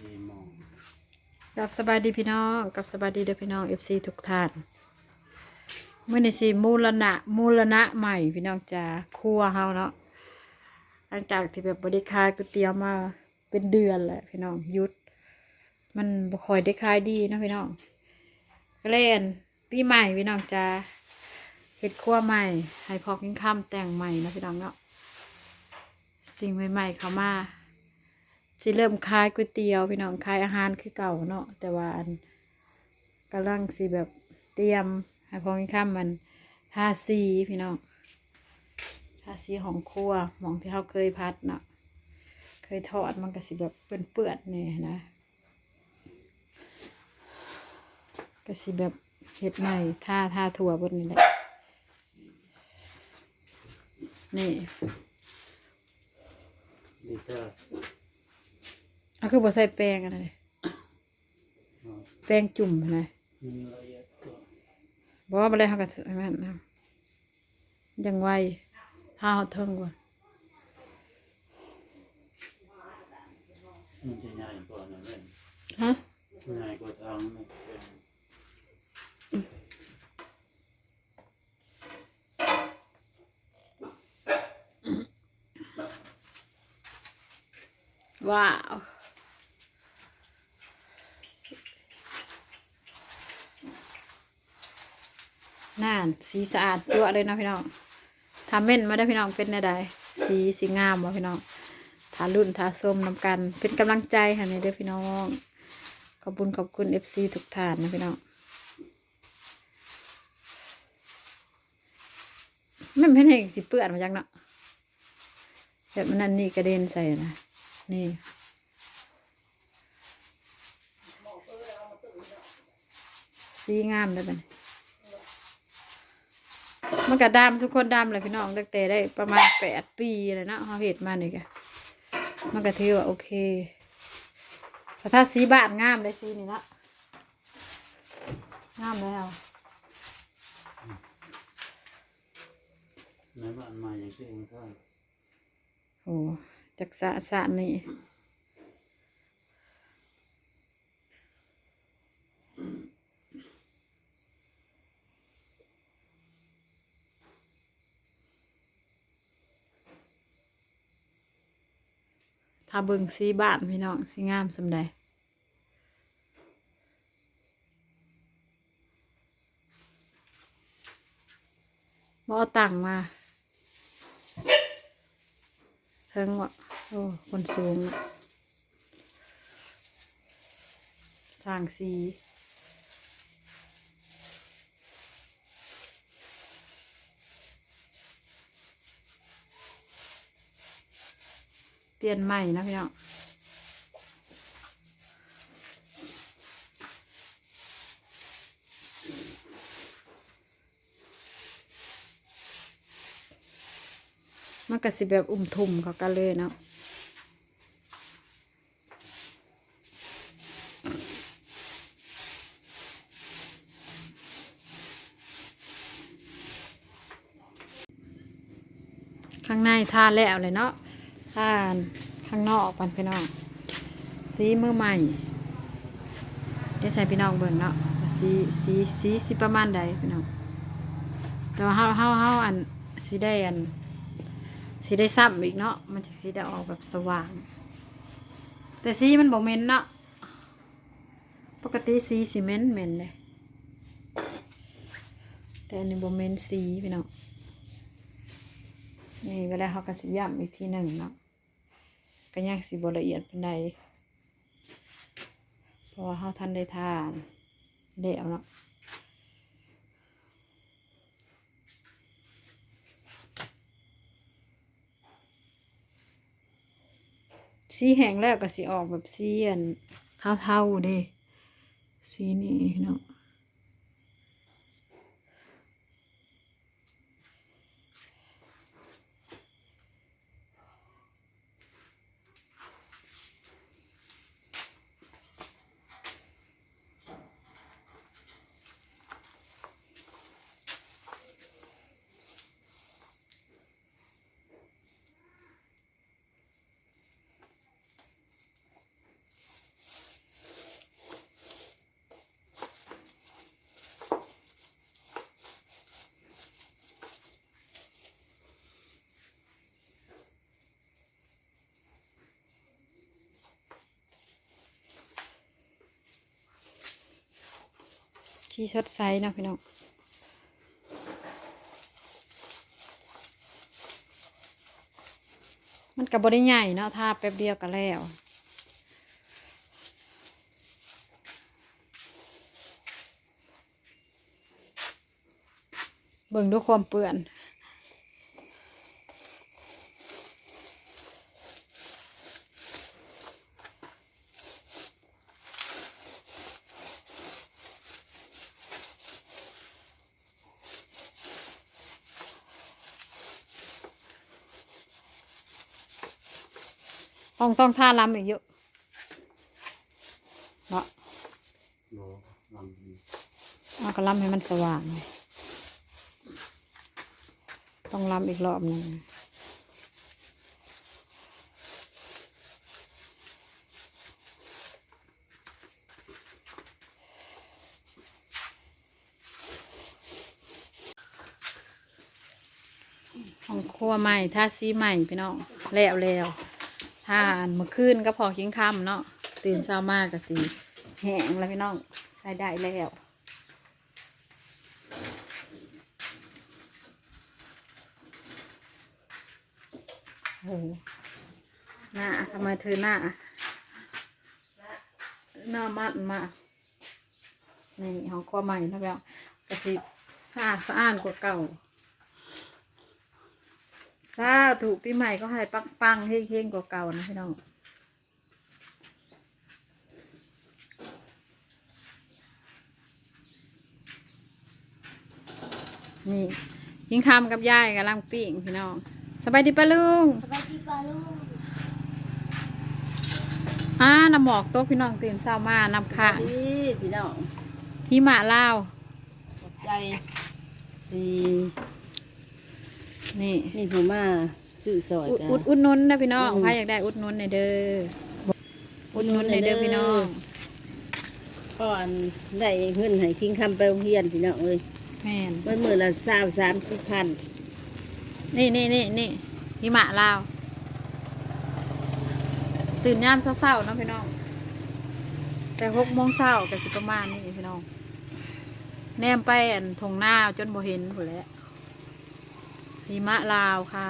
สี่โมงกับสบายดีพี่น้องกับสบายดีเด้อพี่น้องเอฟซีทุกท่านเมื่อนี้สิมูลนะมูลนะใหม่พี่น้องจ้าครัวเฮาเนาะหลังจากที่แบบบริคายก๋วยเตี๋ยวมาเป็นเดือนแหละพี่น้องหยุด มันบ่ค่อยได้ขายดีเนาะพี่น้องก็เล่นปีใหม่พี่น้องจ้าเฮ็ดครัวใหม่ให้พอกินข้ามแต่งใหม่เนาะพี่น้องเนาะสิ่งใหม่ๆเข้ามา สิเริ่มขายก๋วยเตี๋ยวพี่น้องขายอาหารคือเก่าเนาะแต่ว่าอันกำลังสิแบบเตรียมให้พอกินข้ามมันทาสีพี่น้องทาสีของครัวหมองที่เขาเคยพัดเนาะเคยทอดมันก็สิแบบเปื้อนๆเนี่ยนะก็สิแบบเห็ดใหม่ท่าท่าถั่วบนนี่แหละนี่ ลิเตอร์ เอาคือบ่ใส่แป้งอะไรแป้งจุ่มนะมีละเอียดก็บอกว่าอะไรเขาก็อันนั้นนะยังไวถ้าเขาเทิงก่อนมันจะใหญ่กว่านั่นเองฮะใหญ่กว่าทางนี่เป็นว้าวน่าน สีสะอาดจั่วเลยนะพี่น้องทำเม่นมาได้พี่น้องเป็นแน่ใดสีสีงามวะพี่น้องทารุ่นทาส้มนำกัน เป็นกำลังใจให้ในเด้อพี่น้อง ขอบคุณขอบคุณเอฟซีทุกท่านนะพี่น้องไม่เป็นเห็นสิเปื้อนมาจังเนาะแบบมันนั่นนี่กระเด็นใส่นะนี่สีงามเลยบัดนี้ มันก็ดำทุกคนดำเลยพี่น้องตั้งแต่ได้ประมาณแปดปีเลยเนาะเขาเห็ดมานี่กะมันก็ถือว่าโอเคแต่ถ้าสีบ้านงามเลยสีนี่เนาะงามแล้วในบ้านมาอย่างที่มันก็โอ้จักสะสะนี่ ถ้าเบิ่งสีบ้านพี่น้องสีงามสำใดบ่เอต่างมาเทิงวะโอ้ คนสูงสร้างสี ตียนใหม่นะพี่น้องมันก็สิแบบอุ่มทุ่มเขากันเลยเนาะข้างในทาแล้วเลยเนาะ ทานข้างนอกปันพี่น้องสีมือใหม่ได้ใส่พี่น้องเบิ่งเนาะสีสีสีสีประมาณใดพี่น้องแต่ว่าเฮาเฮาเฮาอันสีได้อันสีได้ซ้ำอีกเนาะมันจะสีได้ออกแบบสว่าง แต่สีมันบอกเมนเนาะปกติสีสีเมนเมนเลยแต่อันนี้บอกเมนสีพี่น้องนี่เวลาเขาก็สิย่ำอีกทีหนึ่งเนาะ ก็ยังสีบละเอียดเป็นใดเพราะว่าเขาทันได้ทานเดี่ยวเนาะสีแห้งแล้วก็สีออกแบบสีอันเทาๆด้สีนี่เนาะ ชีสดใสนะพี่น้องมันกับบได้ใหญ่เนาะทาแป๊บเดียวก็แล้วเบิ่งด้วยความเปื่อน ต้องต้องท่าล้ำอีกเยอะเนาะโลลำดีเอาก็ล้ำให้มันสว่างหน่อยต้องล้ำอีกรอบหนึ่งของครัวใหม่ท่าซีใหม่พี่น้องแล้วแล้ว ถ้านเมื่อคืนก็พอคิงค่ำเนาะตื่นเช้ามากก็สีแห้งแล้วพี่น้องใช้ได้แล้วโอ้โหน้าทำไมเธอหน้าหน้ามัดมากนี่ของครัวใหม่นะแบบกระสิสะอาดสะอ้านกว่าเก่า ถ้าถูกปีใหม่ก็ให้ปังปังๆเฮงเฮงๆกว่าเก่านะพี่น้องนี่ยิงคำกับยายกำลังปิ้งพี่น้องสบายดีปะลุงสบายดีปาลูกอ่าน้ำหมอกโต๊ะพี่น้องตื่นเช้ามานำค่ะดีพี่น้องหิมะลาวขอบใจดี นี่นี่ผมมาซื้อซอยอุดกันอุดอุดหนุนนะพี่น้องอืมใครอยากได้อุดหนุนในอยเด้ออุดหนุนในอยเด้อพี่น้องก่อนได้เงินให้คิงคำไปโรงเรียนพี่น้องเอ้ยแม่นเมื่อมือละสาวสามสิบพันนี่นี่นี่นี่หิมะลาวตื่นยามเช้าๆเนาะพี่น้อง แต่หกโมงเช้าก็สิประมาณนี้พี่น้อง แนมไปอันทงหน้าจนบ่เห็นหมดแล้ว หิมะลาวค่ะ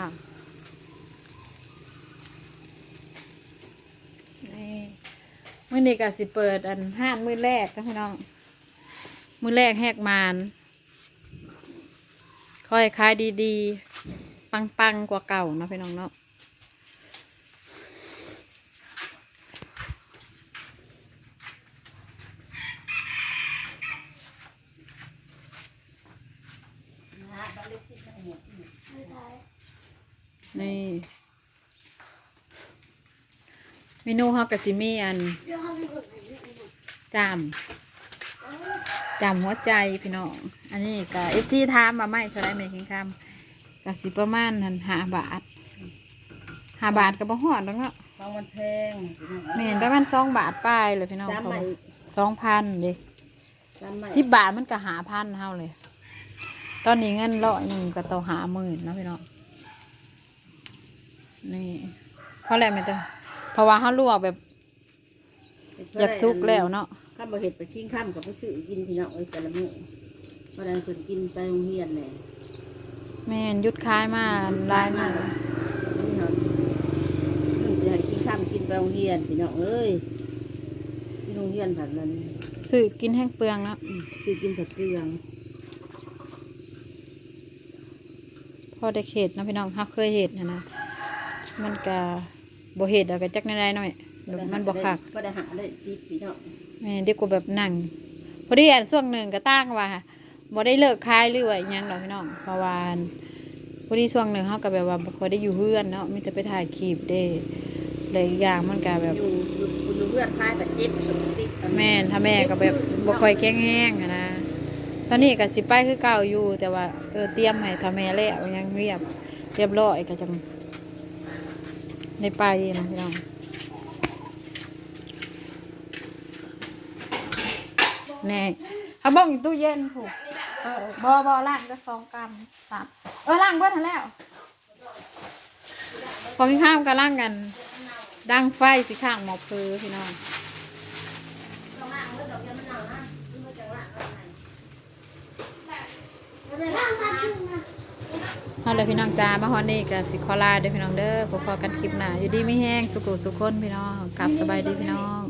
นี่มื่อนี้ก็สิเปิดอันห้านมือแรกนะพี่น้อง มือแรกแหกมานคอยขายดีๆ ปังๆ กว่าเก่าเนาะพี่น้องเนาะนี่ เมนูเฮากับซิมีอันจามจามหัวใจพี่น้อง อันนี้ก็เอฟซีถามมาไม่เท่าไรไม่คิงคำกสิประมาณนันห้าบาทห้าบาทก็บ่ฮอดแล้วเนาะบางวันแพงแม่นประมาณสองบาทป้ายเลยพี่น้องสามใบสองพันเด้สามใบสิบบาทมันก็หาพันเท่าเลย ตอนนี้เงินร้อยหนึ่งก็ต่อหาหมื่นนะพี่น้อง นี่เพราะอะไรไม่ต้องเพราะว่าเขาลวกแบบอยากซุกแล้วเนาะข้าบ่เห็ดไปคิงคำกับไปซื้อกินพี่น้องเอ้ยแต่ละมื้อเพราะนั้นเพิ่นกินไปโรงเรียนแหละแม่นหยุดคายมาลายมานี่เนาะเพิ่นสิให้คิงคำกินไปโรงเรียนพี่น้องเอ้ยที่โรงเรียนผัดนั้นซื้อกินแห้งเปลืองเนาะอืมซื้อกินผัดเกลืองพอได้เขตเนาะพี่น้องเขาเคยเห็ดนะนะ มันก็บ่เห็ดเอาก็จักได้หน่อยเดี๋ยวมันบ่คักก็ได้หาได้สิบพี่น้องแม่เด็กกูแบบนั่งพอดีอันช่วงหนึ่งก็ตั้งว่าบ่ได้เลิกคายหรือว่าอิหยังดอกพี่น้องเพราะว่าอันพอดีช่วงหนึ่งเขาก็แบบว่าบ่ค่อยได้อยู่เพื่อนเนาะมีแต่ไปถ่ายคลิปเด้เลยอีกอย่างมันก็แบบอยู่อยู่อยู่เพื่อนคลายแบบเจ็บสุดติดอันแม่นถ้าแม่ก็แบบบ่ค่อยแข็งแรงอะนะตอนนี้ก็สิไปคือเก่าอยู่แต่ว่าเออเตรียมให้ถ้าแม่แล้วยังเรียบเรียบร้อยก็จัง ได้ไปนะพี่น้องแน่เอาบ้องอยู่ตู้เย็นผูกเออบอบอล่างก็สองกรัมสามเออล่างเบิดทันแล้วของข้ามกันล่างกัน ดังไฟสิข้างหมอเพอพี่น้อง เอาเลยพี่น้องจ้ามาฮอนนี่กับสิคอลาเด้อพี่น้องเด้อพบกันคลิปหน้าอยู่ดีไม่แห้งสุขุสุขคนพี่น้องกลับสบายดีพี่น้อง